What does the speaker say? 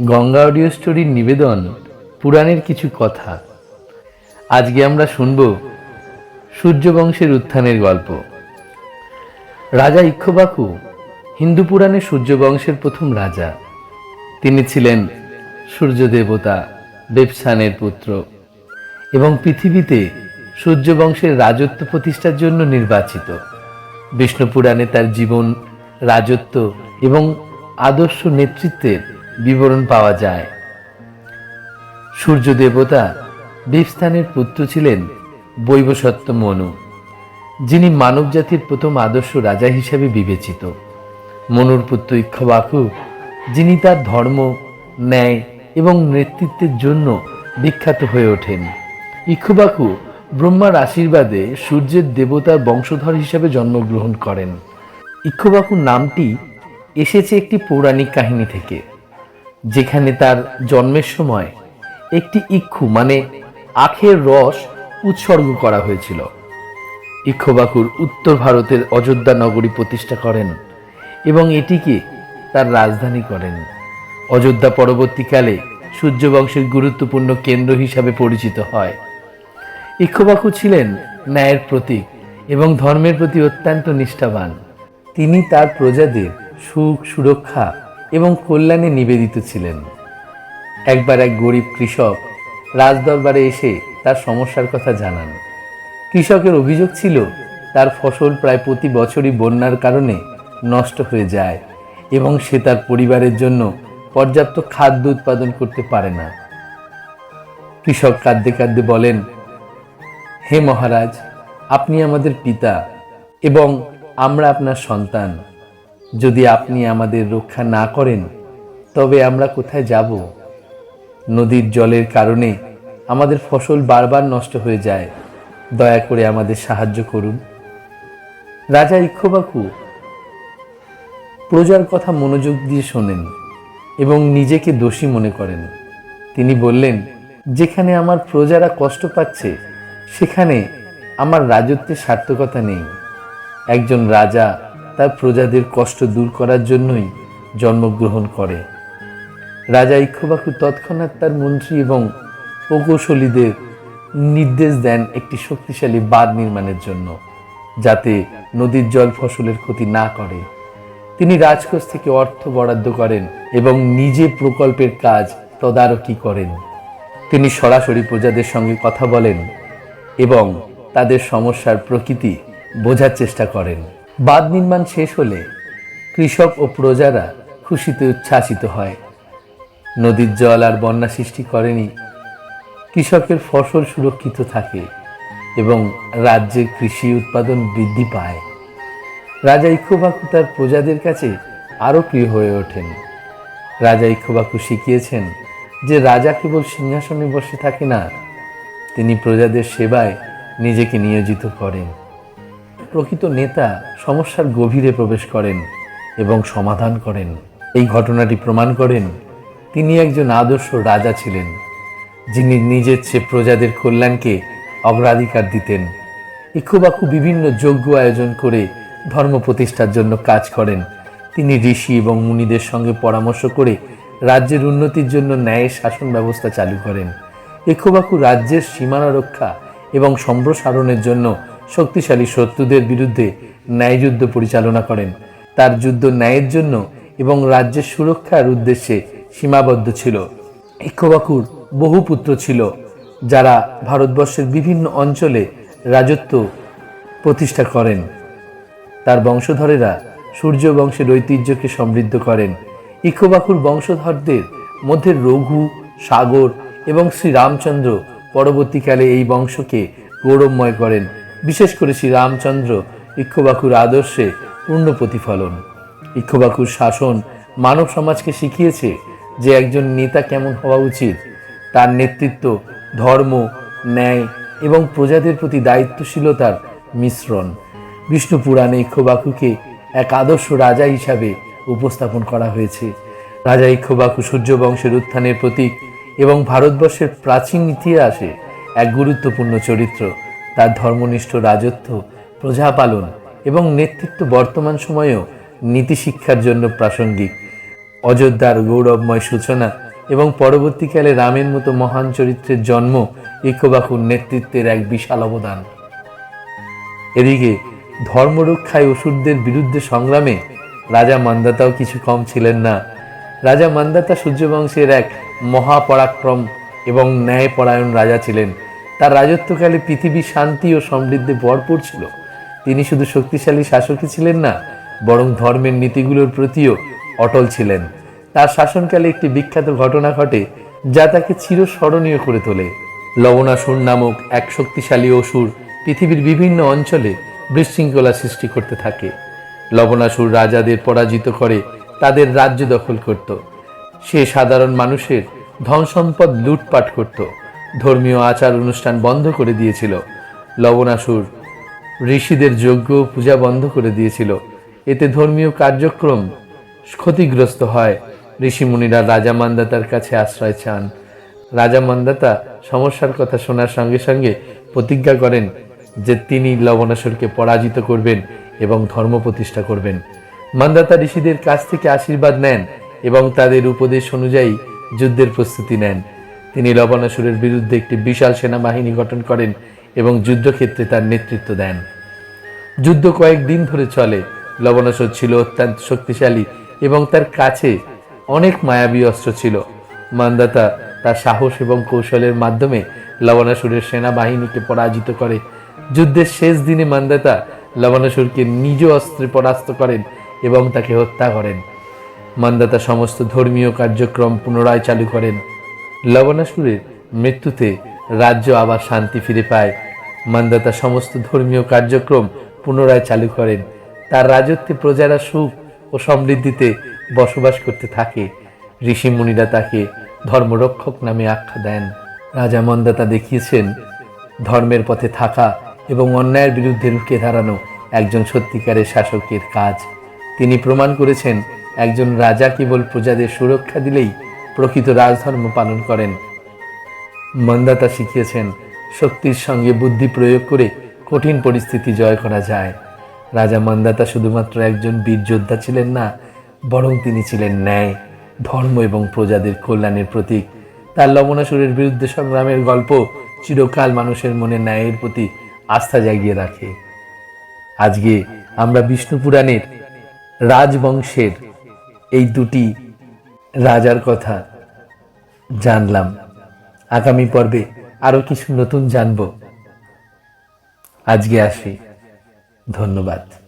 Ganga audio স্টোরির নিবেদন, পুরাণের কিছু কথা। আজকে আমরা শুনব সূর্যবংশের উত্থানের গল্প। রাজা ইক্ষবাকু হিন্দু পুরাণে সূর্যবংশের প্রথম রাজা। তিনি ছিলেন সূর্য দেবতা দেবসানের পুত্র এবং পৃথিবীতে সূর্যবংশের রাজত্ব প্রতিষ্ঠার জন্য নির্বাচিত। বিষ্ণু পুরাণে তার জীবন, রাজত্ব এবং আদর্শ নেতৃত্বের বিবরণ পাওয়া যায়। সূর্য দেবতা দেবস্থানের পুত্র ছিলেন বৈবসত্য মনু, যিনি মানবজাতির প্রথম আদর্শ রাজা হিসেবে বিবেচিত। মনুর পুত্র ইক্ষবাকু, যিনি তার ধর্ম, ন্যায় এবং নেতৃত্বের জন্য বিখ্যাত হয়ে ওঠেন। ইক্ষবাকু ব্রহ্মার আশীর্বাদে সূর্যের দেবতার বংশধর হিসেবে জন্মগ্রহণ করেন। ইক্ষবাকু নামটি এসেছে একটি পৌরাণিক কাহিনী থেকে। যেখানে তার জন্মের সময় একটি ইক্ষু মানে আখের রস, উৎসর্গ করা হয়েছিল। ইক্ষবাকুর উত্তর ভারতের অযোধ্যা নগরী প্রতিষ্ঠা করেন এবং এটিকে তার রাজধানী করেন। অযোধ্যা পরবর্তীকালে সূর্যবংশের গুরুত্বপূর্ণ কেন্দ্র হিসাবে পরিচিত হয়। ইক্ষবাকু ছিলেন ন্যায়ের প্রতীক এবং ধর্মের প্রতি অত্যন্ত নিষ্ঠাবান। তিনি তার প্রজাদের সুখ, সুরক্ষা এবং কল্যাণে নিবেদিত ছিলেন। একবার এক গরিব কৃষক রাজদরবারে এসে তার সমস্যার কথা জানান। কৃষকের অভিযোগ ছিল, তার ফসল প্রায় প্রতি বছরই বন্যার কারণে নষ্ট হয়ে যায় এবং সে তার পরিবারের জন্য পর্যাপ্ত খাদ্য উৎপাদন করতে পারে না। কৃষক কাঁদতে কাঁদতে বলেন, হে মহারাজ, আপনি আমাদের পিতা এবং আমরা আপনার সন্তান। যদি আপনি আমাদের রক্ষা না করেন, তবে আমরা কোথায় যাব? নদীর জলের কারণে আমাদের ফসল বারবার নষ্ট হয়ে যায়। দয়া করে আমাদের সাহায্য করুন। রাজা ইক্ষবাকু প্রজার কথা মনোযোগ দিয়ে শোনেন এবং নিজেকে দোষী মনে করেন। তিনি বললেন, যেখানে আমার প্রজারা কষ্ট পাচ্ছে, সেখানে আমার রাজত্বের সার্থকতা নেই। একজন রাজা তার প্রজাদের কষ্ট দূর করার জন্যই জন্মগ্রহণ করে। রাজা ইক্ষবাকু তৎক্ষণাৎ তার মন্ত্রী এবং প্রকৌশলীদের নির্দেশ দেন একটি শক্তিশালী বাঁধ নির্মাণের জন্য, যাতে নদীর জল ফসলের ক্ষতি না করে। তিনি রাজকোষ থেকে অর্থ বরাদ্দ করেন এবং নিজে প্রকল্পের কাজ তদারকি করেন। তিনি সরাসরি প্রজাদের সঙ্গে কথা বলেন এবং তাদের সমস্যার প্রকৃতি বোঝার চেষ্টা করেন। বাঁধ নির্মাণ শেষ হলে কৃষক ও প্রজারা খুশিতে উচ্ছ্বাসিত হয়। নদীর জল আর বন্যা সৃষ্টি করেনি। কৃষকের ফসল সুরক্ষিত থাকে এবং রাজ্যের কৃষি উৎপাদন বৃদ্ধি পায়। রাজা ইক্ষবাকু তার প্রজাদের কাছে আরও প্রিয় হয়ে ওঠেন। রাজা ইক্ষবাকু শিখিয়েছেন যে রাজা কেবল সিংহাসনে বসে থাকে না, তিনি প্রজাদের সেবায় নিজেকে নিয়োজিত করেন। প্রকৃত নেতা সমস্যার গভীরে প্রবেশ করেন এবং সমাধান করেন। এই ঘটনাটি প্রমাণ করেন তিনি একজন আদর্শ রাজা ছিলেন, যিনি নিজের চেয়ে প্রজাদের কল্যাণকে অগ্রাধিকার দিতেন। ইক্ষুবাকু বিভিন্ন যজ্ঞ আয়োজন করে ধর্ম প্রতিষ্ঠার জন্য কাজ করেন। তিনি ঋষি এবং মুনিদের সঙ্গে পরামর্শ করে রাজ্যের উন্নতির জন্য ন্যায়ের শাসন ব্যবস্থা চালু করেন। ইক্ষুবাকু রাজ্যের সীমানা রক্ষা এবং সম্প্রসারণের জন্য শক্তিশালী শত্রুদের বিরুদ্ধে ন্যায়যুদ্ধ পরিচালনা করেন। তার যুদ্ধ ন্যায়ের জন্য এবং রাজ্যের সুরক্ষার উদ্দেশ্যে সীমাবদ্ধ ছিল। ইক্ষবাকুর বহু পুত্র ছিল, যারা ভারতবর্ষের বিভিন্ন অঞ্চলে রাজত্ব প্রতিষ্ঠা করেন। তার বংশধরেরা সূর্য বংশের ঐতিহ্যকে সমৃদ্ধ করেন। ইক্ষবাকুর বংশধরদের মধ্যে রঘু, সাগর এবং শ্রী রামচন্দ্র পরবর্তীকালে এই বংশকে গৌরবময় করেন। বিশেষ করে শ্রী রামচন্দ্র ইক্ষবাকুর আদর্শে পূর্ণ প্রতিফলন। ইক্ষবাকুর শাসন মানব সমাজকে শিখিয়েছে যে একজন নেতা কেমন হওয়া উচিত। তার নেতৃত্ব, ধর্ম, ন্যায় এবং প্রজাদের প্রতি দায়িত্বশীলতার মিশ্রণ। বিষ্ণু পুরাণে ইক্ষবাকুকে এক আদর্শ রাজা হিসাবে উপস্থাপন করা হয়েছে। রাজা ইক্ষবাকু সূর্য বংশের উত্থানের প্রতীক এবং ভারতবর্ষের প্রাচীন ইতিহাসে এক গুরুত্বপূর্ণ চরিত্র। তার ধর্মনিষ্ঠ রাজত্ব প্রজাপালন এবং নেতৃত্ব বর্তমান সময়েও নীতি শিক্ষার জন্য প্রাসঙ্গিক। অযোধ্যার গৌরবময় সূচনা এবং পরবর্তীকালে রামের মতো মহান চরিত্রের জন্ম ইকোবাকুর নেতৃত্বের এক বিশাল অবদান। এদিকে ধর্মরক্ষায় অসুরদের বিরুদ্ধে সংগ্রামে রাজা মান্দাতাও কিছু কম ছিলেন না। রাজা মান্দাতা সূর্যবংশের এক মহাপরাক্রম এবং ন্যায়পরায়ণ রাজা ছিলেন। তার রাজত্বকালে পৃথিবী শান্তি ও সমৃদ্ধি ভরপুর ছিল। তিনি শুধু শক্তিশালী শাসকই ছিলেন না, বরং ধর্মের নীতিগুলোর প্রতিও অটল ছিলেন। তার শাসনকালে একটি বিখ্যাত ঘটনা ঘটে, যা তাকে চিরস্মরণীয় করে তোলে। লবণাসুর নামক এক শক্তিশালী অসুর পৃথিবীর বিভিন্ন অঞ্চলে বিশৃঙ্খলা সৃষ্টি করতে থাকে। লবণাসুর রাজাদের পরাজিত করে তাদের রাজ্য দখল করত। সে সাধারণ মানুষের ধন সম্পদ লুটপাট করত। ধর্মীয় আচার অনুষ্ঠান বন্ধ করে দিয়েছিল। লবণাসুর ঋষিদের যজ্ঞ পূজা বন্ধ করে দিয়েছিল। এতে ধর্মীয় কার্যক্রম ক্ষতিগ্রস্ত হয়। ঋষিমুনিরা রাজা মান্দাতার কাছে আশ্রয় চান। রাজা মান্দাতা সমস্যার কথা শোনার সঙ্গে সঙ্গে প্রতিজ্ঞা করেন যে তিনি লবণাসুরকে পরাজিত করবেন এবং ধর্ম প্রতিষ্ঠা করবেন। মান্দাতা ঋষিদের কাছ থেকে আশীর্বাদ নেন এবং তাদের উপদেশ অনুযায়ী যুদ্ধের প্রস্তুতি নেন। তিনি লবণাসুরের বিরুদ্ধে একটি বিশাল সেনাবাহিনী গঠন করেন এবং যুদ্ধক্ষেত্রে তার নেতৃত্ব দেন। যুদ্ধ কয়েকদিন ধরে চলে। লবণাসুর ছিল অত্যন্ত শক্তিশালী এবং তার কাছে অনেক মায়াবী অস্ত্র ছিল। মান্দাতা তার সাহস এবং কৌশলের মাধ্যমে লবণাসুরের সেনাবাহিনীকে পরাজিত করে। যুদ্ধের শেষ দিনে মান্দাতা লবণাসুরকে নিজ অস্ত্রে পরাস্ত করেন এবং তাকে হত্যা করেন। মান্দাতা সমস্ত ধর্মীয় কার্যক্রম পুনরায় চালু করেন। লবণাসুরের মৃত্যুতে রাজ্য আবার শান্তি ফিরে পায়। মান্দাতা সমস্ত ধর্মীয় কার্যক্রম পুনরায় চালু করেন। তার রাজত্বে প্রজারা সুখ ও সমৃদ্ধিতে বসবাস করতে থাকে। ঋষিমুনিরা তাকে ধর্মরক্ষক নামে আখ্যা দেন। রাজা মন্দাতা দেখিয়েছেন, ধর্মের পথে থাকা এবং অন্যায়ের বিরুদ্ধে রুখে দাঁড়ানো একজন সত্যিকারের শাসকের কাজ। তিনি প্রমাণ করেছেন, একজন রাজা কেবল প্রজাদের সুরক্ষা দিলেই প্রকৃত রাজধর্ম পালন করেন। মন্দাতা শিখিয়েছেন, শক্তির সঙ্গে বুদ্ধি প্রয়োগ করে কঠিন পরিস্থিতি জয় করা যায়। রাজা মন্দাতা শুধুমাত্র একজন বীর যোদ্ধা ছিলেন না, বরং তিনি ছিলেন ন্যায়, ধর্ম এবং প্রজাদের কল্যাণের প্রতীক। তার লবণাসুরের বিরুদ্ধে সংগ্রামের গল্প চিরকাল মানুষের মনে ন্যায়ের প্রতি আস্থা জাগিয়ে রাখে। আজকে আমরা বিষ্ণু পুরাণের রাজবংশের এই দুটি রাজার কথা জানলাম। আগামী পর্বে আরও কিছু নতুন জানব। আজকে আসি। ধন্যবাদ।